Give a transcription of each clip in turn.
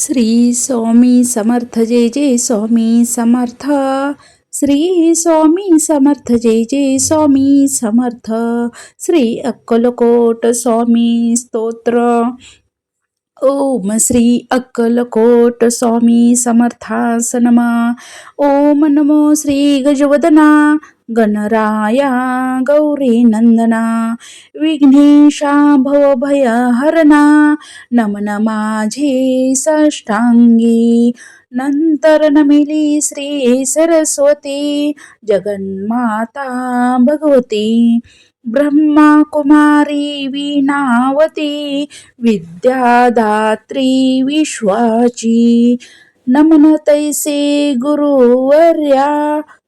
श्री स्वामी समर्थ जय जय स्वामी समर्थ. श्री स्वामी समर्थ जय जय स्वामी समर्थ. श्री अक्कलकोट स्वामी स्तोत्र. ओम श्री अक्कलकोट स्वामी समर्थास नमा ओम नमो श्री गजवदना. गणराया गौरी नंदना विघ्नेशा भवभयहरणा नमन माझी साष्टांगी। नंतर नमिली श्री सरस्वती जगन्माता भगवती ब्रह्मा कुमारी वीणावती विद्यादात्री विश्वाची। नमन तैसे गुरुवर्या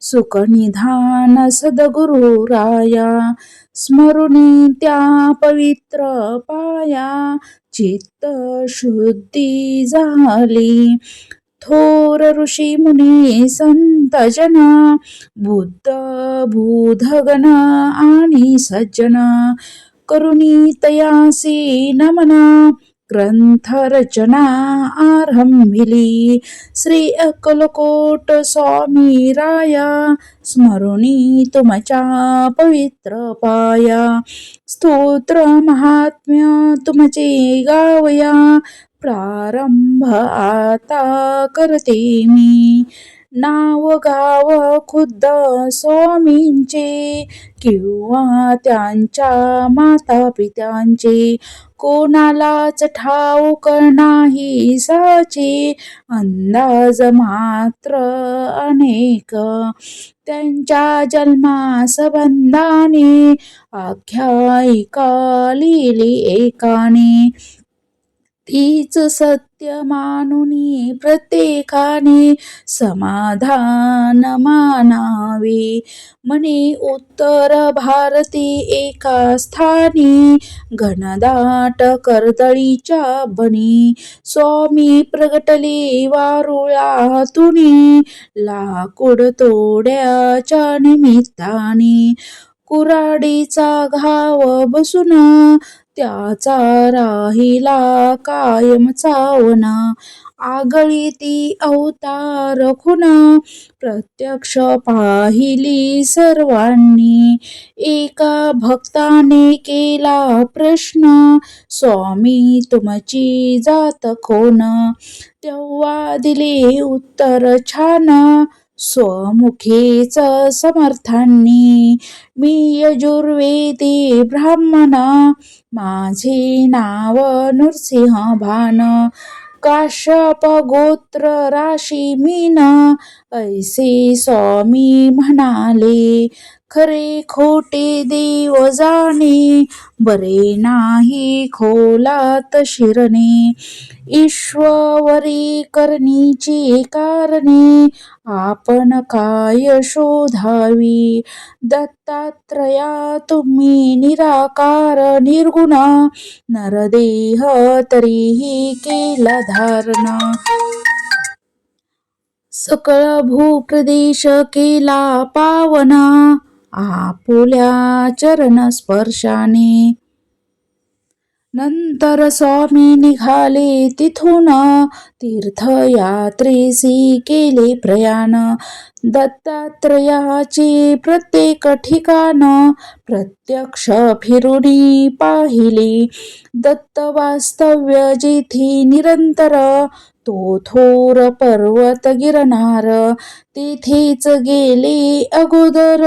सुखनिधान सद्गुरुराया स्मरुणी त्या पवित्र पाया चित्त शुद्धी झाली थोर ऋषी मुनी संत जन बुद्ध भूधगन आणि सज्जना करुणी तयासी नमना ग्रंथरचना आरंभिली श्री अक्कलकोट स्वामी राया स्मरुणी तुमच्या पवित्र पाया. स्तोत्र महात्म्य तुमचे गावया. प्रारंभ आता करते मी. नाव गाव खुद्द स्वामींचे किंवा त्यांच्या माता पित्यांचे कोणालाच ठाऊक नाही साचे अंदाज मात्र अनेक. त्यांच्या जन्मासंबंधाने आख्यायिका लिहिली एकाने. तीच सत्य मानुनी प्रत्येकाने समाधान मानावे म्हणे उत्तर भारती एका स्थानी घनदाट करदळीच्या बनी. स्वामी प्रगटले वारुळातुनी लाकूड तोड्याच्या निमित्ताने. कुराडीचा घाव बसून त्याचा राहिला कायम चावना. आगळी ती अवतार खुना. प्रत्यक्ष पाहिली सर्वांनी. एका भक्ताने केला प्रश्न. स्वामी तुमची जात कोण तेव्हा दिले उत्तर छान. स्वमुखेच समर्थांनी मी यजुर्वेदी ब्राह्मण माझे नाव नृसिंह भान काश्यप गोत्र राशी मीन ऐसे स्वामी म्हणाले खरे खोटे देव जाणे बरे नाही खोलात शिरणे. ईश्वरी करणीची कारणे आपण काय शोधावी? दत्तात्रया तुम्ही निराकार निर्गुण. नरदेह तरीही केला धारणा. सकळ भूप्रदेश केला पावना. आपुल्या चरण स्पर्शाने नंतर स्वामी निघाले तिथून. तीर्थयात्रेसी केले प्रयाण. दत्तात्रयाचे प्रत्येक ठिकाण प्रत्यक्ष फिरुनी पाहिले. दत्त वास्तव्य जेथे निरंतर तो थोर पर्वत गिरणार तेथेच गेले अगोदर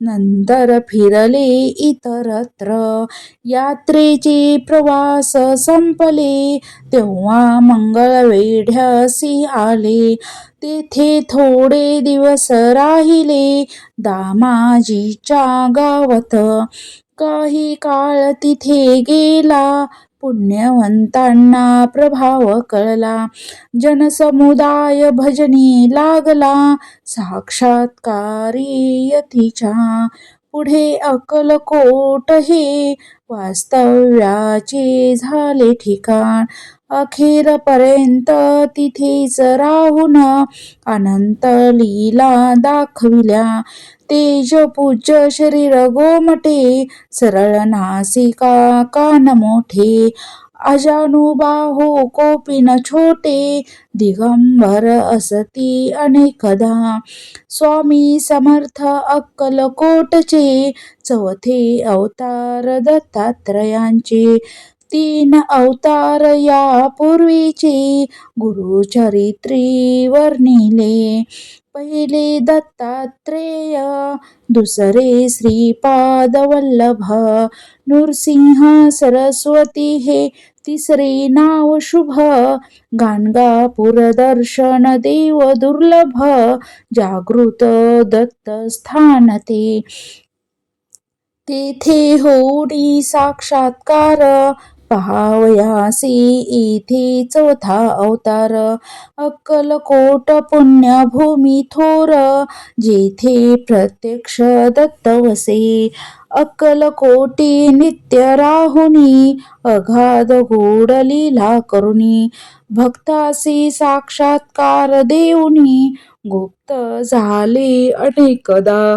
नंतर फिरले इतरत्र. यात्रेचे प्रवास संपले तेव्हा मंगळवेढ्यासी आले. तेथे थोडे दिवस राहिले दामाजीच्या गावात काही काळ तिथे गेला पुण्यवंतांना प्रभाव कळला. जनसमुदाय भजनी लागला साक्षात्कारी यतीच्या. पुढे अक्कलकोट हे वास्तव्याचे झाले ठिकाण. अखेरपर्यंत तिथेच राहून अनंत लीला दाखविल्या. तेजपूज्य शरीर गोमटे सरळ नासिका कान मोठे. अजानुबाहो कोपी न छोटे दिगंबर असती अनेकदा. स्वामी समर्थ अक्कलकोटचे चौथे अवतार दत्तात्रयांचे तीन अवतार या पूर्वीचे गुरुचरित्री वर्णिले. पहिले दत्तात्रेय दुसरे श्रीपाद वल्लभ नृसिंह सरस्वती हे तिसरे नाव शुभ गाणगापूर दर्शन देव दुर्लभ जागृत दत्त स्थान ते. तेथे होडी साक्षात्कार पहावयासी येथे चौथा अवतार अक्कलकोट पुण्यभूमी थोर जेथे प्रत्यक्ष दत्त वसे. अक्कलकोटी नित्य राहुनी अगाध गूढ लीला करुणी भक्तासी साक्षात्कार देऊनी गुप्त झाले अनेकदा.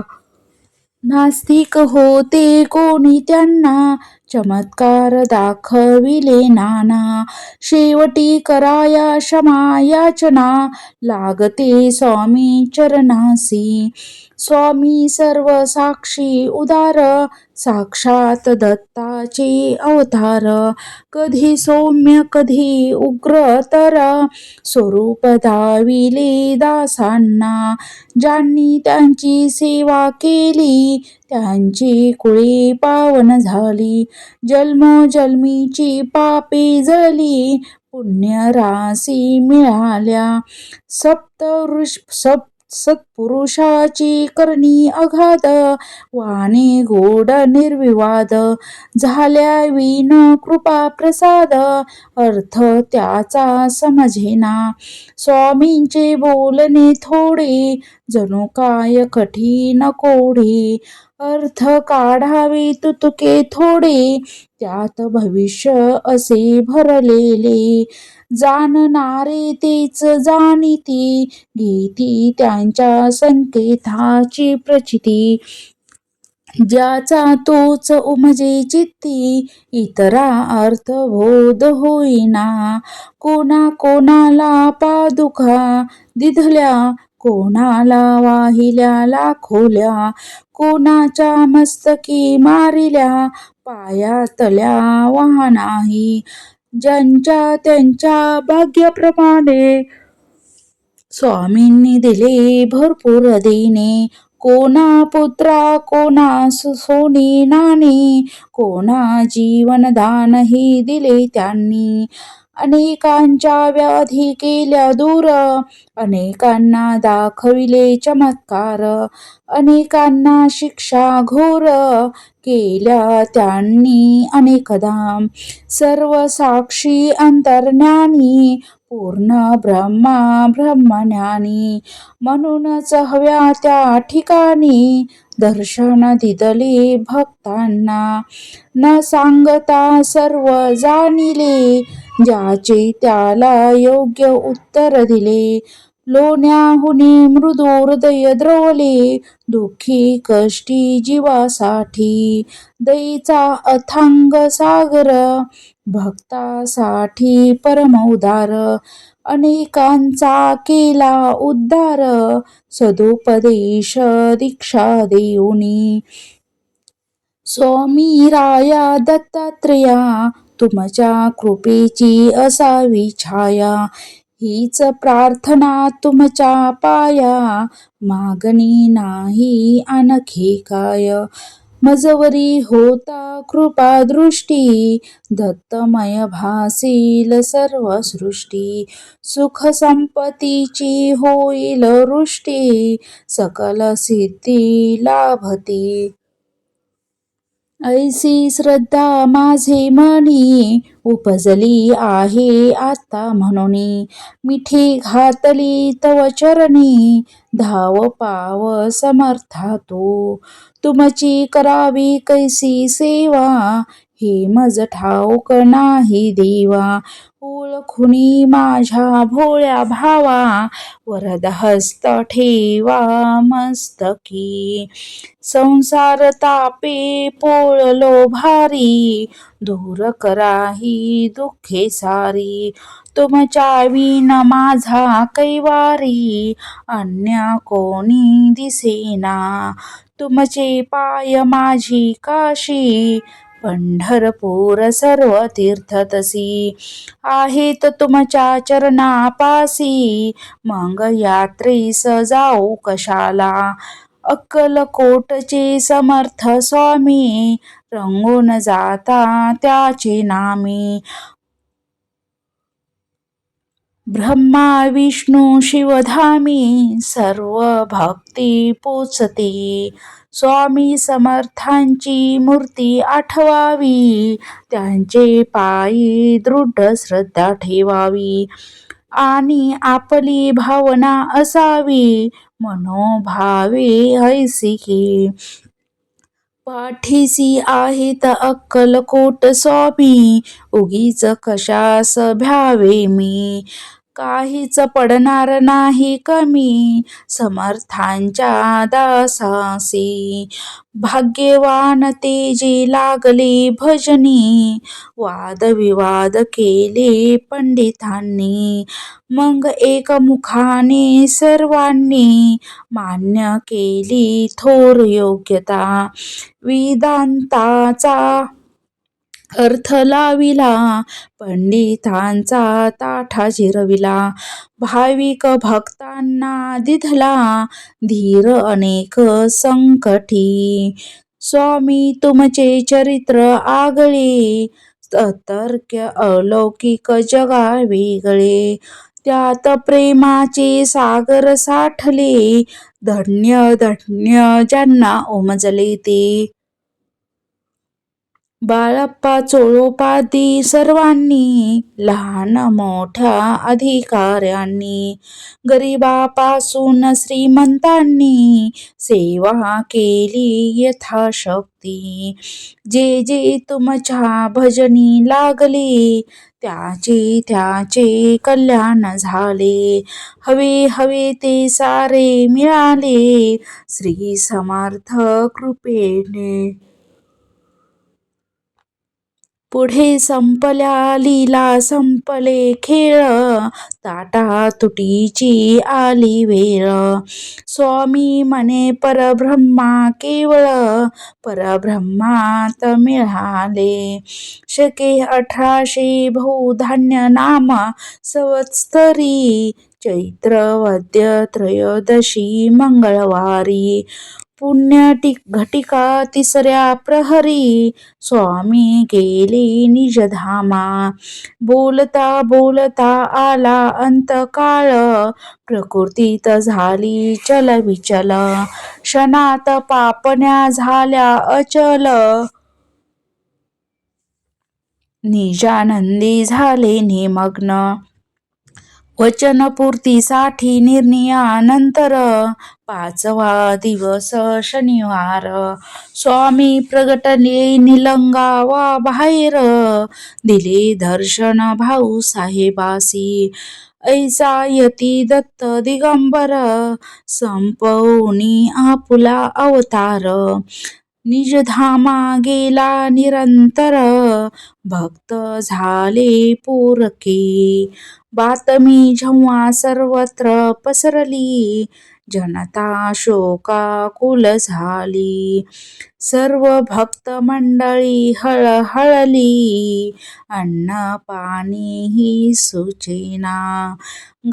नास्तिक होते कोणी त्यांना चमत्कार दाखविले नाना शेवटी कराया क्षमा याचना लागते स्वामी चरणासी. स्वामी सर्व साक्षी उदार साक्षात दत्ताचे अवतार. कधी सौम्य कधी उग्र तर स्वरूप दाविले दासांना. ज्यांनी त्यांची सेवा केली त्यांची कुळे पावन झाली. जन्मजन्मीची पापे जळली पुण्यरासी मिळाल्या. सप्त ऋष सत्पुरुषाची करणी अघात वाणी गोड निर्विवाद. झाल्या विन कृपा प्रसाद. अर्थ त्याचा समजेना स्वामींचे बोलणे थोडे जणू काय कठीण कोडे अर्थ काढावे तुतुके थोडे त्यात भविष्य असे भरलेले. जाणणारे तेच जाणीती. घेती त्यांच्या संकेताची प्रचिती. ज्याचा तोच उमजे चित्ती. इतरा अर्थ बोध होईना. कोणा कोणाला पादुका दिधल्या कोणाला वाहिल्या लाखोल्या. कोणाच्या मस्तकी मारिल्या. पायातल्या वाहनाही. ज्यांच्या त्यांच्या भाग्याप्रमाणे स्वामींनी दिले भरपूर देणे कोणा पुत्रा कोणा सोने नाणे कोणा जीवनदानही दिले त्यांनी. अनेकांच्या व्याधी केल्या दूर. अनेकांना दाखविले चमत्कार. अनेकांना शिक्षा घोर. केल्या त्यांनी अनेकदा सर्व साक्षी अंतर्ज्ञानी पूर्ण ब्रह्मा ब्रह्मज्ञानी. म्हणूनच हव्या त्या ठिकाणी दर्शन दिदली भक्तांना न सांगता सर्व जाणिले ज्याचे त्याला योग्य उत्तर दिले. लोण्याहुनी मृदू हृदय द्रवले दुःखी कष्टी जीवासाठी दयेचा अथांग सागर. भक्तासाठी परम उदार अनेकांचा केला उद्धार. सदुपदेश दीक्षा देऊनी. स्वामी राया दत्तात्रेया तुमच्या कृपेची असावी छाया. हीच प्रार्थना तुमच्या पाया. मागणी नाही आणखी काय. मजवरी होता कृपा दृष्टी दत्तमय भासील सर्व सृष्टी सुख संपत्तीची होईल वृष्टी सकल सिद्धी लाभती. ऐसी श्रद्धा माझे मनी उपजली आहे आता म्हणून. मिठी घातली तव चरणी धाव पाव समर्था तू तुमची करावी कैसी सेवा हे मज ठाऊक नाही देवा. ओळखुनी माझ्या भोळ्या भावा वरद हस्त ठेवा मस्तकी. संसार तापे पोळलो भारी दूर कराही दुःखे सारी. तुमच्या विन माझा कैवारी अन्य कोणी दिसेना. तुमचे पाय माझी काशी पंढरपूर सर्व तीर्थतसी. आहेत तुमच्या चरणापासी. मग यात्रेस जाऊ कशाला? अक्कलकोटचे समर्थ स्वामी. रंगून जाता त्याचे नामी. ब्रह्मा विष्णू शिवधामी सर्व भक्ती पोचते स्वामी समर्थांची मूर्ती आठवावी त्यांचे पायी दृढ श्रद्धा ठेवावी. आणि आपली भावना असावी मनोभावे ऐसिकी पाठीसी आहेत अक्कलकोट स्वामी उगीच कशास भ्यावे मी. काहीच पडणार नाही कमी. समर्थांच्या दासासी. भाग्यवान तेजी लागली भजनी. वादविवाद केले पंडितांनी. मग एकमुखाने सर्वांनी मान्य केली थोर योग्यता. वेदांताचा अर्थ लाविला पंडितांचा ताठा जिरविला भाविक भक्तांना दिधला धीर अनेक संकटी. स्वामी तुमचे चरित्र आगळे अतर्क्य अलौकिक जगा वेगळे. त्यात प्रेमाचे सागर साठले धन्य धन्य ज्यांना उमजले ते. बाळप्पा चोळोपादी सर्वांनी लहान मोठ्या अधिकाऱ्यांनी गरिबापासून श्रीमंतांनी सेवा केली यथाशक्ती. जे जे तुमच्या भजनी लागले त्याचे त्याचे कल्याण झाले. हवे हवे ते सारे मिळाले श्री समर्थ कृपेने. पुढे संपल्या लीला संपले खेळ. ताटा तुटीची आली वेळ. स्वामी म्हणे परब्रह्मा केवळ परब्रह्मात मिळाले. शके अठराशे बहुधान्य नाम संवत्सरी चैत्र वद्य त्रयोदशी मंगळवारी. पुण्य घटिका तिसऱ्या प्रहरी। स्वामी गेले निजधामा बोलता बोलता आला अंतकाळ। प्रकृतीत झाली चल विचल। क्षणात पापण्या झाल्या अचल। निजानंदी झाले निमग्न। वचनपूर्तीसाठी निर्णयानंतर पाचवा दिवस शनिवार. स्वामी प्रगटले निलंगावा बाहेर. दिले दर्शन भाऊ साहेबासी. ऐसा यती दत्त दिगंबर. संपवनी आपुला अवतार. निजधामा गेला निरंतर भक्त झाले पोरके. बातमी जेव्हा सर्वत्र पसरली जनता शोकाकुल झाली. सर्व भक्त मंडळी हळहळली अन्न पाणी ही सुचेना.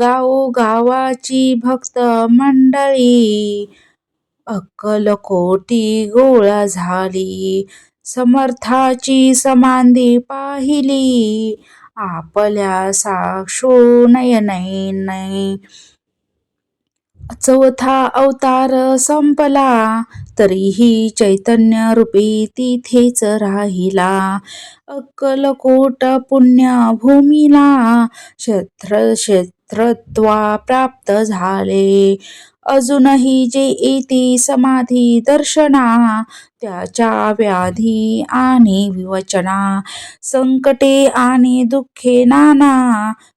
गावोगावाची भक्त मंडळी अक्कलकोटी गोळा झाली. समर्थाची समाधी पाहिली. आपल्या साक्षो नयनैने चौथा अवतार संपला. तरीही चैतन्य रूपी तिथेच राहिला. अक्कलकोट पुण्यभूमीला क्षेत्र क्षेत्रत्वा प्राप्त झाले. अजूनही जे इति समाधी दर्शना त्याच्या व्याधी आणि विवचना संकटे आणि दुःखे नाना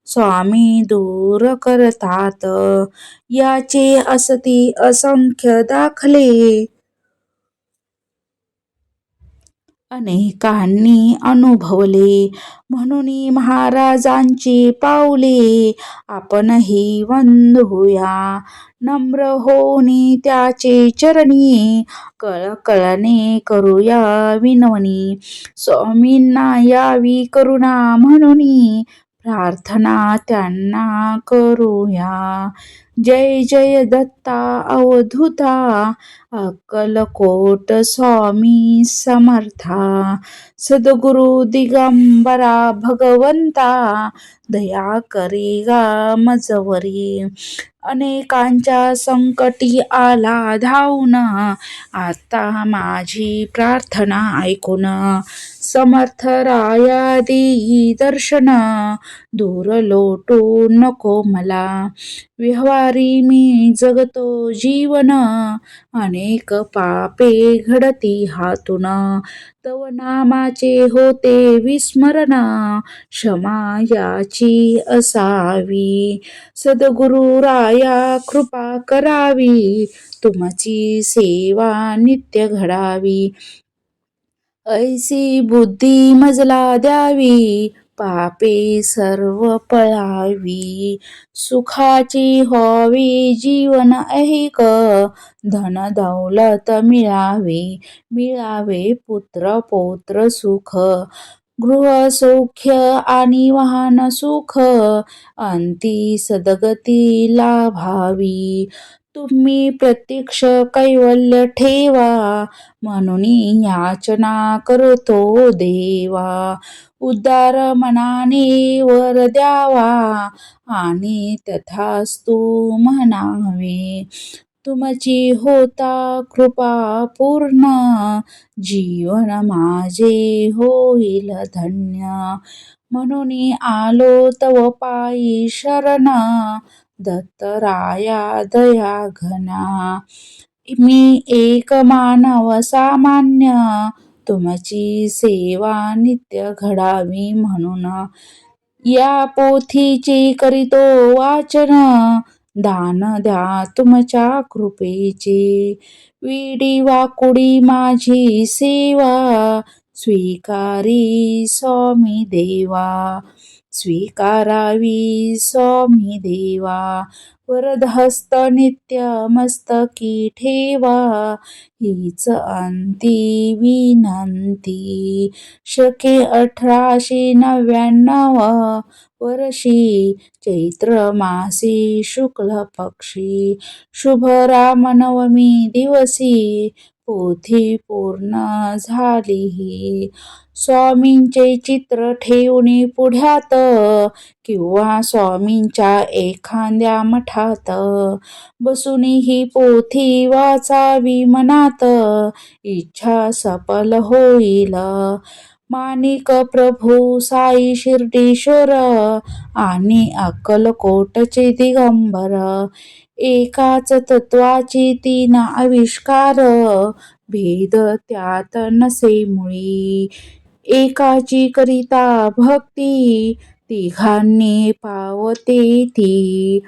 स्वामी दूर करतात. याचे असती असंख्य दाखले अनेकांनी अनुभवले. म्हणून महाराजांची पावले आपणही वंदूया नम्र होणे त्याचे चरणी कळकळणे करूया विनवणी. स्वामींना यावी करुणा म्हणून प्रार्थना त्यांना करूया. जय जय दत्ता अवधुता अक्कलकोट स्वामी समर्था। सद्गुरु दिगंबरा भगवंता दया करी गा मजवरी अनेकांच्या संकटी आला धावून आता माझी प्रार्थना ऐकून समर्थ राया देई दर्शन दूर लोटू नको मला। सारी मी जगतो जीवन. अनेक पापे घडती हातून. तव नामाचे होते विस्मरण. क्षमा याची असावी. सद्गुरु राया कृपा करावी. तुमची सेवा नित्य घडावी. ऐसी बुद्धी मजला द्यावी. पापे सर्व पळावी. सुखाची होवी जीवन ऐक धन दौलत मिळावे मिळावे पुत्र पौत्र सुख. गृह सौख्य आणि वाहन सुख. अंती सदगती लाभावी. तुम्ही प्रत्यक्ष कैवल्य ठेवा म्हणून याचना करतो देवा. उदार मनाने वर द्यावा. आणि तथास्तु म्हणावे तुमची होता कृपा पूर्ण. जीवन माझे होईल धन्य. म्हणून आलो तव पायी शरण. दत्तराया दया घना मी एक मानव सामान्य. तुमची सेवा नित्य घडावी म्हणून. या पोथीची करीतो वाचन. दान द्या तुमच्या कृपेचे. विडी वाकुडी माझी सेवा. स्वीकारी स्वामी देवा. स्वीकारावी स्वामी देवा. वरदहस्त नित्य मस्तकी ठेवा. हीच अंती विनंती. शके अठराशे नव्याण्णव वर्षी चैत्र मासी शुक्ल पक्षी शुभ रामनवमी दिवसी पोथी पूर्ण झाली स्वामींचे चित्र ठेवून पुढ्यात किंवा स्वामींच्या एखाद्या मठात. बसून ही पोथी वाचावी मनात इच्छा सफल होईल. माणिक प्रभू साई शिर्डीश्वर आणि अक्कलकोटचे दिगंबर. एकाच तत्वाची तीन आविष्कार. भेद त्यात नसे मुळी. एकाची करिता भक्ती तिघांनी पावते ती.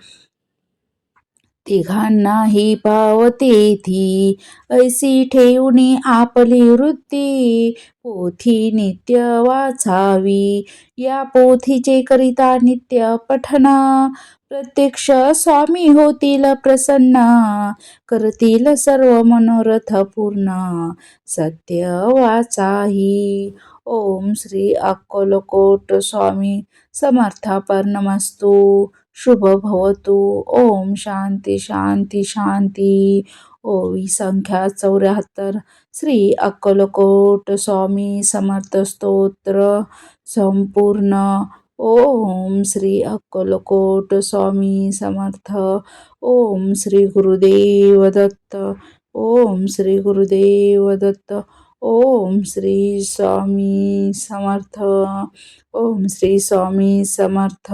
तिघांनाही पावते ती. ऐसी ठेवून आपली वृत्ती पोथी नित्य वाचावी. या पोथीचे करिता नित्य पठन. प्रत्यक्ष स्वामी होतील प्रसन्न. करतील सर्व मनोरथ पूर्ण. सत्य वाचाही. ओम श्री अक्कलकोट स्वामी समर्थापर्णमस्तु शुभ भवतु ओम शांती शांती शांती। ओवी संख्या चौऱ्याहत्तर। श्री अक्कलकोट स्वामी समर्थ स्तोत्र संपूर्ण। ओम श्री अक्कलकोट स्वामी समर्थ। ओम श्री गुरुदेव दत्त। ओम श्री गुरुदेव दत्त। ओम श्री स्वामी समर्थ। ओम श्री स्वामी समर्थ।